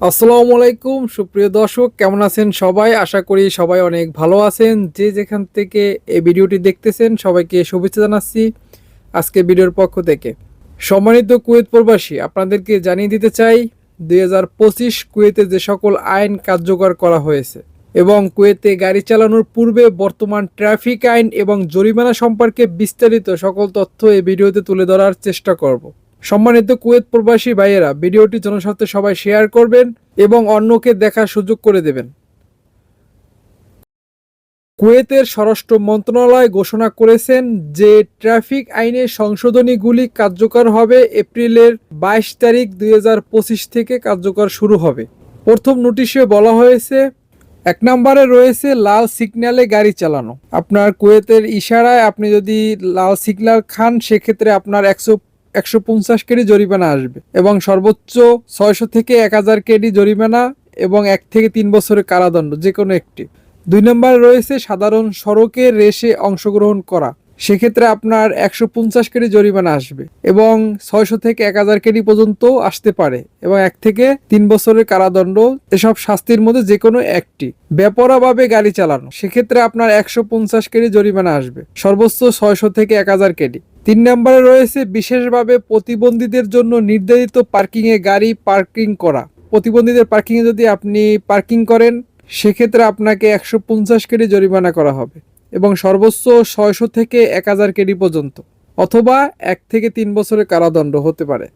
আসসালামু আলাইকুম, সুপ্রিয় দর্শক, কেমন আছেন সবাই? আশা করি সবাই অনেক ভালো আছেন। যে যেখান থেকে এই ভিডিওটি দেখতেছেন, সবাইকে শুভেচ্ছা জানাচ্ছি আজকে ভিডিওর পক্ষ থেকে। সম্মানিত কুয়েত প্রবাসী, আপনাদেরকে জানিয়ে দিতে চাই, দুই হাজার পঁচিশ কুয়েতে যে সকল আইন কার্যকর করা হয়েছে এবং কুয়েতে গাড়ি চালানোর পূর্বে বর্তমান ট্রাফিক আইন এবং জরিমানা সম্পর্কে বিস্তারিত সকল তথ্য এই ভিডিওতে তুলে ধরার চেষ্টা করব। সম্মানিত কুয়েত প্রবাসী ভাইয়েরা, ভিডিওটি জনস্বার্থে সবাই শেয়ার করবেন এবং অন্যকে দেখার সুযোগ করে দেবেন। কুয়েতের স্বরাষ্ট্র মন্ত্রণালয় ঘোষণা করেছেন যে ট্রাফিক আইনের সংশোধনীগুলি কার্যকর হবে এপ্রিলের বাইশ তারিখ দুই হাজার পঁচিশ থেকে কার্যকর শুরু হবে। প্রথম নোটিশে বলা হয়েছে, এক নম্বরে রয়েছে লাল সিগন্যালে গাড়ি চালানো। আপনার কুয়েতের ইশারায় আপনি যদি লাল সিগন্যাল খান, সেক্ষেত্রে আপনার একশো একশো পঞ্চাশ কেডি জরিমানা আসবে এবং সর্বোচ্চ ছয়শো থেকে এক হাজার কেডি জরিমানা এবং এক থেকে তিন বছরের কারাদণ্ড, যে কোনো একটি। দুই নম্বরে রয়েছে সাধারণ সড়কে রেসে অংশগ্রহণ করা। সেক্ষেত্রে আপনার একশো পঞ্চাশ কেডি জরিমানা আসবে এবং ছয়শো থেকে এক হাজার কেডি পর্যন্ত আসতে পারে এবং এক থেকে তিন বছরের কারাদণ্ড, এসব শাস্তির মধ্যে যে কোনো একটি। বেপরাভাবে গাড়ি চালানো, সেক্ষেত্রে আপনার একশো পঞ্চাশ কেডি জরিমানা আসবে। সর্বোচ্চ ছয়শো থেকে এক হাজার কেডি। তিন নম্বরে রয়েছে বিশেষভাবে প্রতিবন্ধীদের জন্য নির্ধারিত পার্কিংয়ে গাড়ি পার্কিং করা। প্রতিবন্ধীদের পার্কিংয়ে যদি আপনি পার্কিং করেন, সেক্ষেত্রে আপনাকে একশো পঞ্চাশ কেডি জরিমানা করা হবে এবং সর্বোচ্চ ছয়শো থেকে এক হাজার কেডি পর্যন্ত, অথবা এক থেকে তিন বছরের কারাদণ্ড হতে পারে।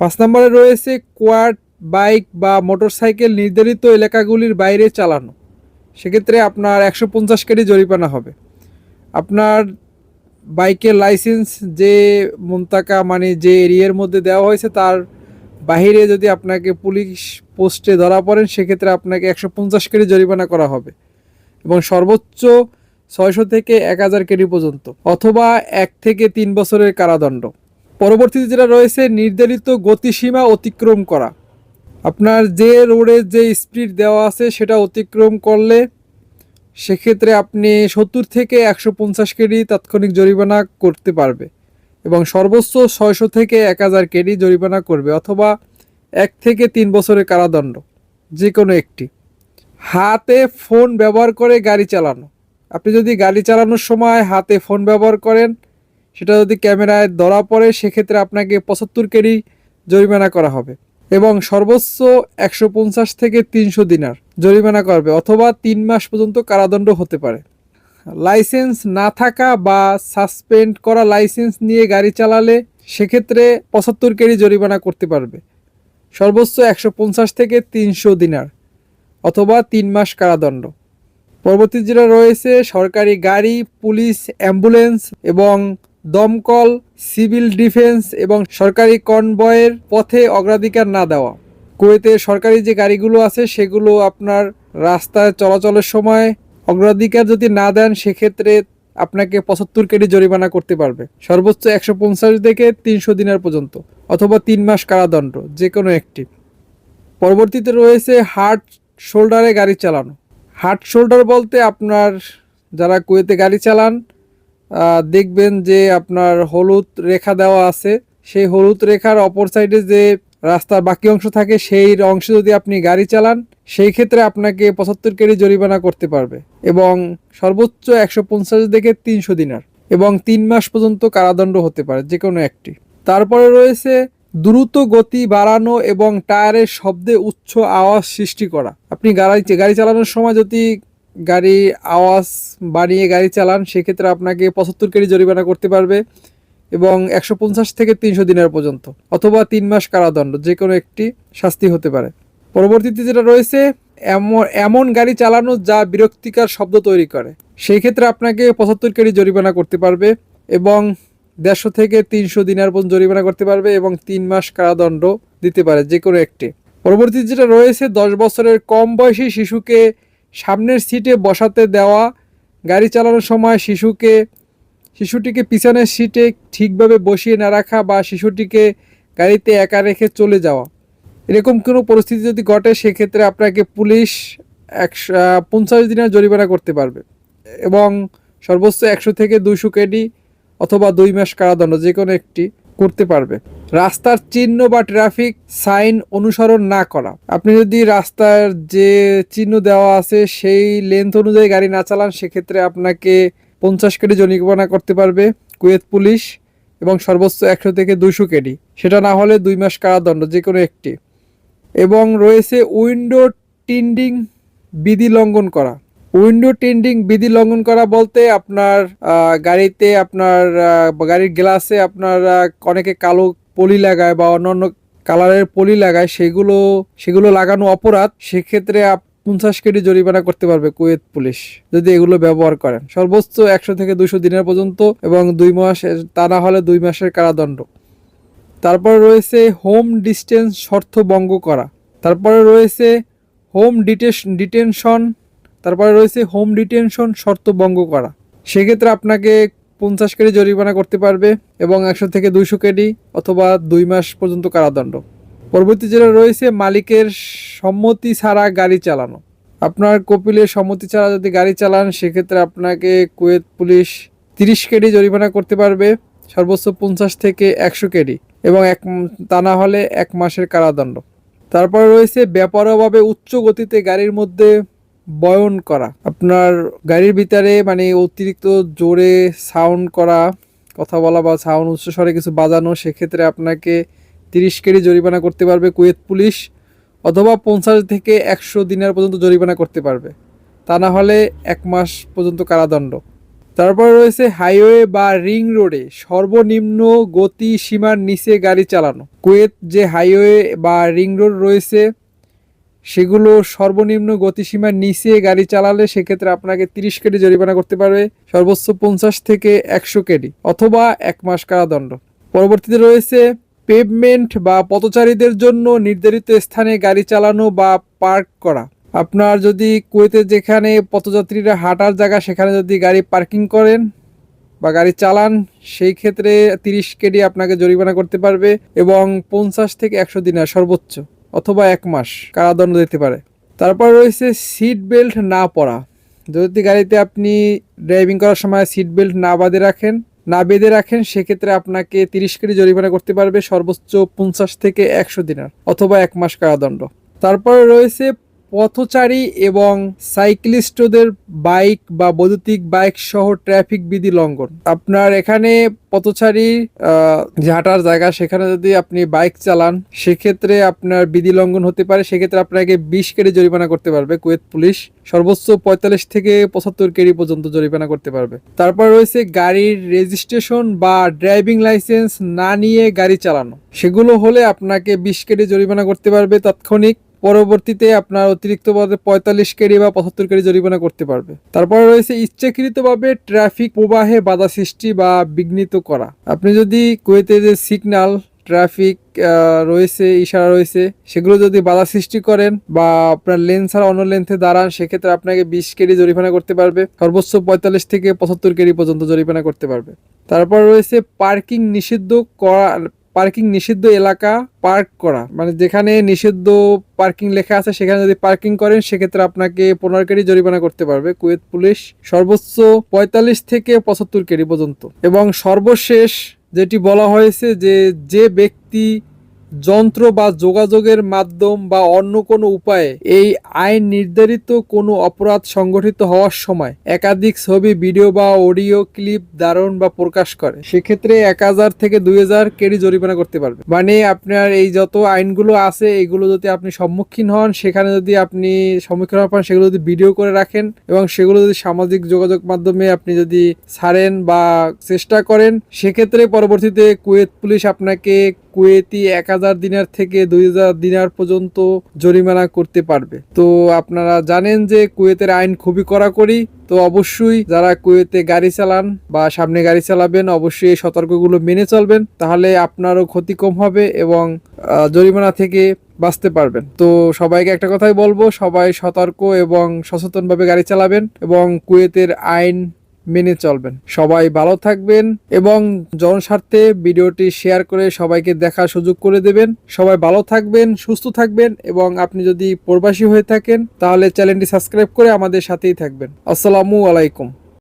পাঁচ নম্বরে রয়েছে কোয়াড, বাইক বা মোটরসাইকেল নির্ধারিত এলাকাগুলির বাইরে চালানো। সেক্ষেত্রে আপনার একশো পঞ্চাশ কেডি জরিমানা হবে। আপনার বাইকের লাইসেন্স যে মন্তাকা মানে যে এরিয়ার মধ্যে দেওয়া হয়েছে, তার বাহিরে যদি আপনাকে পুলিশ পোস্টে ধরা পড়েন, সেক্ষেত্রে আপনাকে একশো পঞ্চাশ কেডি জরিমানা করা হবে এবং সর্বোচ্চ ছয়শো থেকে এক হাজার কেডি পর্যন্ত অথবা এক থেকে তিন বছরের কারাদণ্ড। পরবর্তীতে যেটা রয়েছে, নির্ধারিত গতিসীমা অতিক্রম করা। আপনার যে রোডে যে স্পিড দেওয়া আছে, সেটা অতিক্রম করলে সেক্ষেত্রে আপনি সত্তর থেকে একশো পঞ্চাশ কেডি তাৎক্ষণিক জরিমানা করতে পারবে এবং সর্বোচ্চ ছয়শো থেকে এক হাজার কেডি জরিমানা করবে অথবা এক থেকে তিন বছরের কারাদণ্ড যে কোনো একটি। হাতে ফোন ব্যবহার করে গাড়ি চালানো। আপনি যদি গাড়ি চালানোর সময় হাতে ফোন ব্যবহার করেন, সেটা যদি ক্যামেরায় ধরা পড়ে, সেক্ষেত্রে আপনাকে পঁচাত্তর কেডি জরিমানা করা হবে এবং সর্বোচ্চ একশো পঞ্চাশ থেকে তিনশো দিনার জরিমানা করবে, অথবা তিন মাস পর্যন্ত কারাদণ্ড হতে পারে। লাইসেন্স না থাকা বা সাসপেন্ড করা লাইসেন্স নিয়ে গাড়ি চালালে সেক্ষেত্রে পঁচাত্তর কেডি জরিমানা করতে পারবে। সর্বোচ্চ একশো পঞ্চাশ থেকে তিনশো দিনার, অথবা তিন মাস কারাদণ্ড। পরবর্তী যেটা রয়েছে, সরকারি গাড়ি, পুলিশ, অ্যাম্বুলেন্স এবং দমকল, সিভিল ডিফেন্স এবং সরকারি কনভয়ের পথে অগ্রাধিকার না দেওয়া। কুয়েতে সরকারি যে গাড়িগুলো আছে, সেগুলো আপনার রাস্তায় চলাচলের সময় অগ্রাধিকার যদি না দেন, সেক্ষেত্রে আপনাকে পঁচাত্তর কেডি জরিমানা করতে পারবে। সর্বোচ্চ একশো পঞ্চাশ থেকে তিনশো দিনের পর্যন্ত, অথবা তিন মাস কারাদণ্ড যে কোনো একটি। পরবর্তীতে রয়েছে হার্ট শোল্ডারে গাড়ি চালানো। হার্ট শোল্ডার বলতে আপনার যারা কুয়েতে গাড়ি চালান দেখবেন যে আপনার হলুদ রেখা দেওয়া আছে। সেই হলুদ রেখার অপর সাইডে যে রাস্তার বাকি অংশ থাকে, সেই অংশে যদি আপনি গাড়ি চালান, সেই ক্ষেত্রে আপনাকে পঁচাত্তর কেডি জরিমানা করতে পারবে এবং সর্বোচ্চ একশো পঞ্চাশ থেকে তিনশো দিনার এবং তিন মাস পর্যন্ত কারাদণ্ড হতে পারে, যে কোনো একটি। তারপরে রয়েছে দ্রুত গতি বাড়ানো এবং টায়ারের শব্দে উচ্চ আওয়াজ সৃষ্টি করা। আপনি গাড়ি গাড়ি চালানোর সময় যদি গাড়ি আওয়াজ বাড়িয়ে গাড়ি চালান, সেক্ষেত্রে আপনাকে পঁচাত্তর কেডি জরিমানা করতে পারবে। এবং একশো পঞ্চাশ থেকে তিনশো দিনের পর্যন্ত, অথবা তিন মাস কারাদণ্ড, যে কোনো একটি শাস্তি হতে পারে। পরবর্তীতে যেটা রয়েছে, এমন এমন গাড়ি চালানো যা বিরক্তিকর শব্দ তৈরি করে। সেই ক্ষেত্রে আপনাকে পঁচাত্তর কেডি জরিমানা করতে পারবে এবং দেড়শো থেকে তিনশো দিনের পর্যন্ত জরিমানা করতে পারবে এবং তিন মাস কারাদণ্ড দিতে পারে, যে কোনো একটি। পরবর্তীতে যেটা রয়েছে, দশ বছরের কম বয়সী শিশুকে সামনের সিটে বসাতে দেওয়া, গাড়ি চালানোর সময় শিশুকে শিশুটিকে পিছনের সিটে ঠিকভাবে বসিয়ে না রাখা বা শিশুটিকে গাড়িতে একা রেখে চলে যাওয়া। এরকম কোনো পরিস্থিতি যদি ঘটে, সেক্ষেত্রে আপনাকে পুলিশ একশো পঞ্চাশ দিনের জরিমানা করতে পারবে এবং সর্বোচ্চ একশো থেকে দুইশো কেডি অথবা দুই মাস কারাদণ্ড যে কোনো একটি করতে পারবে। রাস্তার চিহ্ন বা ট্রাফিক সাইন অনুসরণ না করা। আপনি যদি রাস্তার যে চিহ্ন দেওয়া আছে, সেই লেন্থ অনুযায়ী গাড়ি না চালান, সেক্ষেত্রে আপনাকে পঞ্চাশ কেডি জরিমানা করতে পারবে কুয়েত পুলিশ এবং সর্বোচ্চ একশো থেকে দুশো কেডি সেটা না হলে দুই মাস কারাদণ্ড, যে কোনো একটি। এবং রয়েছে উইন্ডো টিন্ডিং বিধি লঙ্ঘন করা। উইন্ডো টিন্ডিং বিধি লঙ্ঘন করা বলতে আপনার গাড়িতে আপনার গাড়ির গ্লাসে আপনার অনেকে কালো পলি লাগায় বা অন্যান্য কালারের পলি লাগায়, সেগুলো সেগুলো লাগানো অপরাধ। সেক্ষেত্রে আপ- পঞ্চাশ কেডি জরিমানা করতে পারবে কুয়েত পুলিশ, যদি এগুলো ব্যবহার করেন। সর্বোচ্চ একশো থেকে দুশো দিনের পর্যন্ত এবং দুই মাস তা না হলে দুই মাসের কারাদণ্ড। তারপর রয়েছে হোম ডিস্টেন্স শর্ত ভঙ্গ করা। তারপরে রয়েছে হোম ডিটেনশন, তারপরে রয়েছে হোম ডিটেনশন শর্ত ভঙ্গ করা। সেক্ষেত্রে আপনাকে পঞ্চাশ কেডি জরিমানা করতে পারবে এবং একশো থেকে দুইশো কেডি অথবা দুই মাস পর্যন্ত কারাদণ্ড। পরবর্তী যেটা রয়েছে, মালিকের সম্মতি ছাড়া গাড়ি চালানো। আপনার কপিলের সম্মতি ছাড়া যদি গাড়ি চালান, সেক্ষেত্রে আপনাকে কুয়েত পুলিশ তিরিশ কেডি জরিমানা করতে পারবে, সর্বোচ্চ পঞ্চাশ থেকে একশো কেডি এবং এক তা না হলে এক মাসের কারাদণ্ড। তারপর রয়েছে বেপরোয়াভাবে উচ্চ গতিতে গাড়ির মধ্যে বয়ন করা। আপনার গাড়ির ভিতরে মানে অতিরিক্ত জোরে সাউন্ড করা, কথা বলা বা সাউন্ড উচ্চস্বরে কিছু বাজানো, সেক্ষেত্রে আপনাকে তিরিশ কেডি জরিমানা করতে পারবে কুয়েত পুলিশ, অথবা পঞ্চাশ থেকে একশো দিনের পর্যন্ত জরিমানা করতে পারবে। তা না হলে এক মাস পর্যন্ত কারাদণ্ড। তারপর রয়েছে হাইওয়ে বা রিং রোডে সর্বনিম্ন গতি সীমার নিচে গাড়ি চালানো। কুয়েত যে হাইওয়ে বা রিং রোড রয়েছে, সেগুলো সর্বনিম্ন গতিসীমার নিচে গাড়ি চালালে সেক্ষেত্রে আপনাকে তিরিশ কেডি জরিমানা করতে পারবে, সর্বোচ্চ পঞ্চাশ থেকে একশো কেডি অথবা এক মাস কারাদণ্ড। পরবর্তীতে রয়েছে পেভমেন্ট বা পথচারীদের জন্য নির্ধারিত স্থানে গাড়ি চালানো বা পার্ক করা। আপনার যদি কুয়েতে যেখানে পথযাত্রীরা হাঁটার জায়গা, সেখানে যদি গাড়ি পার্কিং করেন বা গাড়ি চালান, সেই ক্ষেত্রে তিরিশ কেডি আপনাকে জরিমানা করতে পারবে এবং পঞ্চাশ থেকে একশো দিনের সর্বোচ্চ অথবা এক মাস কারাদণ্ড দিতে পারে। তারপর রয়েছে সিট বেল্ট না পরা। যদি গাড়িতে আপনি ড্রাইভিং করার সময় সিট বেল্ট না বাঁধে রাখেন না বেঁধে রাখেন, সেক্ষেত্রে আপনাকে তিরিশ কেজি জরিমানা করতে পারবে সর্বোচ্চ পঞ্চাশ থেকে একশো দিনার অথবা এক মাস কারাদণ্ড। তারপরে রয়েছে পথচারী এবং সাইক্লিস্টদের বাইক বা বৈদ্যুতিক বাইক সহ ট্রাফিক বিধি লঙ্ঘন। আপনার এখানে পথচারী যে হাঁটার জায়গা, সেখানে যদি আপনি বাইক চালান, সেক্ষেত্রে আপনার বিধি লঙ্ঘন হতে পারে। সেক্ষেত্রে আপনাকে বিশ কেডি জরিমানা করতে পারবে কুয়েত পুলিশ। সর্বোচ্চ পঁয়তাল্লিশ থেকে পঁচাত্তর কেডি পর্যন্ত জরিমানা করতে পারবে। তারপর রয়েছে গাড়ির রেজিস্ট্রেশন বা ড্রাইভিং লাইসেন্স না নিয়ে গাড়ি চালানো। সেগুলো হলে আপনাকে বিশ কেডি জরিমানা করতে পারবে তাৎক্ষণিক। পরবর্তীতে আপনার অতিরিক্ত পদে পঁয়তাল্লিশ কেডি বা পঁচাত্তর কেডি জরিমানা করতে পারবে। তারপরে রয়েছে ইচ্ছাকৃতভাবে ট্রাফিক প্রবাহে বাধা সৃষ্টি বা বিঘ্নিত করা। আপনি যদি কুয়েতে যে সিগন্যাল ট্রাফিক রয়েছে, ইশারা রয়েছে, সেগুলো যদি বাধা সৃষ্টি করেন বা আপনার লেন ছাড়া অন্য লেন্থে দাঁড়ান, সেক্ষেত্রে আপনাকে বিশ কেডি জরিমানা করতে পারবে। সর্বোচ্চ পঁয়তাল্লিশ থেকে পঁচাত্তর কেডি পর্যন্ত জরিমানা করতে পারবে। তারপর রয়েছে পার্কিং নিষিদ্ধ করা পার্কিং নিষিদ্ধ এলাকা পার্ক করা। মানে যেখানে নিষিদ্ধ পার্কিং লেখা আছে, সেখানে যদি পার্কিং করেন, সেক্ষেত্রে আপনাকে পনেরো কেডি জরিমানা করতে পারবে কুয়েত পুলিশ। সর্বোচ্চ পঁয়তাল্লিশ থেকে পঁচাত্তর কেডি পর্যন্ত। এবং সর্বশেষ যেটি বলা হয়েছে যে যে ব্যক্তি যন্ত্র বা যোগাযোগের মাধ্যম বা অন্য কোনো উপায়ে এই আইন নির্ধারিত কোনো অপরাধ সংগঠিত হওয়ার সময় একাধিক ছবি, ভিডিও বা অডিও ক্লিপ ধারণ বা প্রকাশ করে। সেক্ষেত্রে এক হাজার থেকে দুই হাজার কেডি জরিমানা করতে পারবে। মানে আপনার এই যত আইনগুলো আছে, এগুলো যদি আপনি সম্মুখীন হন, সেখানে যদি আপনি সম্মুখীন পর সেগুলো যদি ভিডিও করে রাখেন এবং সেগুলো যদি সামাজিক যোগাযোগ মাধ্যমে আপনি যদি ছাড়েন বা চেষ্টা করেন, সেক্ষেত্রে পরবর্তীতে কুয়েত পুলিশ আপনাকে কুয়েতি এক হাজার দিনার থেকে দুই হাজার দিনার পর্যন্ত জরিমানা করতে পারবে। তো আপনারা জানেন যে কুয়েতের আইন খুবই কড়াকড়ি, তো অবশ্যই যারা কুয়েতে গাড়ি চালান বা সামনে গাড়ি চালাবেন, অবশ্যই এই সতর্কগুলো মেনে চলবেন, তাহলে আপনারও ক্ষতি কম হবে এবং জরিমানা থেকে বাঁচতে পারবেন। তো সবাইকে একটা কথাই বলব, সবাই সতর্ক এবং সচেতনভাবে গাড়ি চালাবেন এবং কুয়েতের আইন মেনে চলবেন। সবাই ভালো থাকবেন এবং জনস্বার্থে ভিডিওটি শেয়ার করে সবাইকে দেখার সুযোগ করে দেবেন। সবাই ভালো থাকবেন, সুস্থ থাকবেন এবং আপনি যদি প্রবাসী হয়ে থাকেন, তাহলে চ্যানেলটি সাবস্ক্রাইব করে আমাদের সাথেই থাকবেন। আসসালামু আলাইকুম।